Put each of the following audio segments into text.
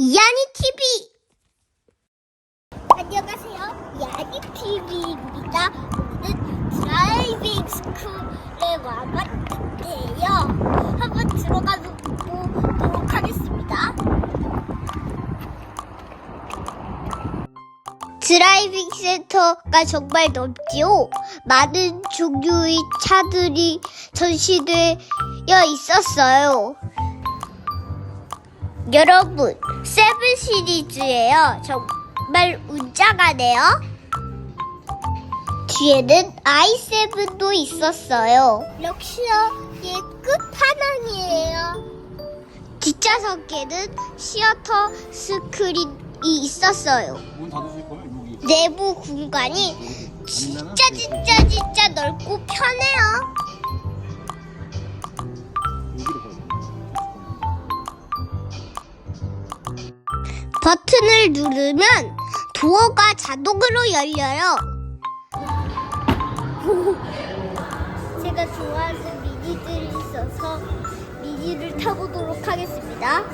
야니 TV. 안녕하세요, 야니 TV입니다. 오늘은 드라이빙 스쿨에 와봤는데요. 한번 들어가 보도록 하겠습니다. 드라이빙 센터가 정말 넓지요. 많은 종류의 차들이 전시되어 있었어요. 여러분, 세븐 시리즈예요. 정말 웅장하네요. 뒤에는 i7도 있었어요. 럭셔의 끝판왕이에요. 뒷좌석에는 시어터 스크린이 있었어요. 문 닫으실 거예요? 여기. 내부 공간이 진짜 진짜 진짜 넓고 편해요. 버튼을 누르면 도어가 자동으로 열려요. 제가 좋아하는 미니들이 있어서 미니를 타보도록 하겠습니다.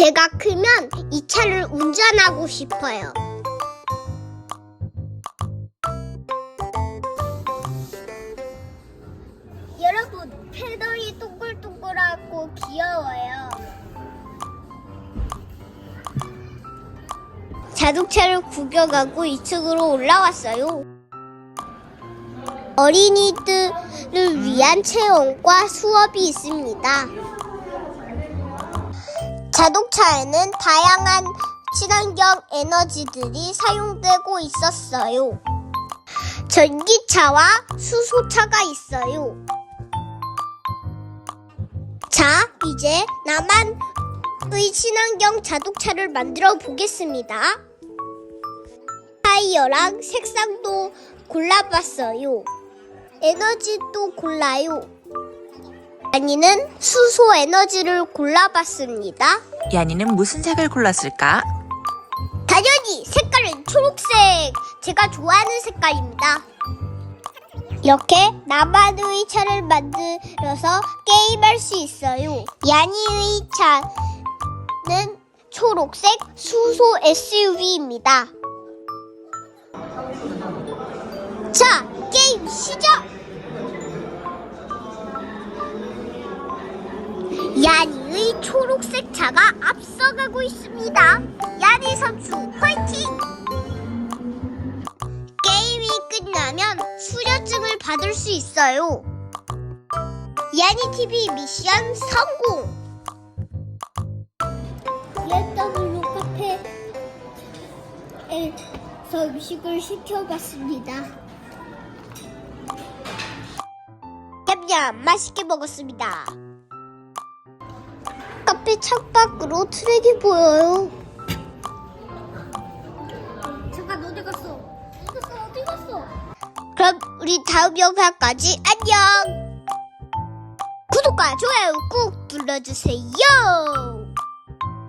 제가 크면 이 차를 운전하고 싶어요. 여러분, 패널이 동글동글하고 귀여워요. 자동차를 구경하고 2층으로 올라왔어요. 어린이들을 위한 체험과 수업이 있습니다. 자동차에는 다양한 친환경 에너지들이 사용되고 있었어요. 전기차와 수소차가 있어요. 자, 이제 나만의 친환경 자동차를 만들어 보겠습니다. 타이어랑 색상도 골라봤어요. 에너지도 골라요. 아니는 수소 에너지를 골라봤습니다. 야니는 무슨 색을 골랐을까? 당연히 색깔은 초록색. 제가 좋아하는 색깔입니다. 이렇게 나만의 차를 만들어서 게임할 수 있어요. 야니의 차는 초록색 수소 SUV입니다. 자, 게임 시작! 야니의 초록색 차가 앞서가고 있습니다. 야니 선수 화이팅! 게임이 끝나면 수료증을 받을 수 있어요. 야니 TV 미션 성공! BMW 카페에서 음식을 시켜봤습니다. 냠냠 맛있게 먹었습니다. 카페 창밖으로 트랙이 보여요. 잠깐 어디 갔어? 어디 갔어? 어디 갔어? 그럼 우리 다음 영상까지 안녕. 구독과 좋아요 꾹 눌러주세요.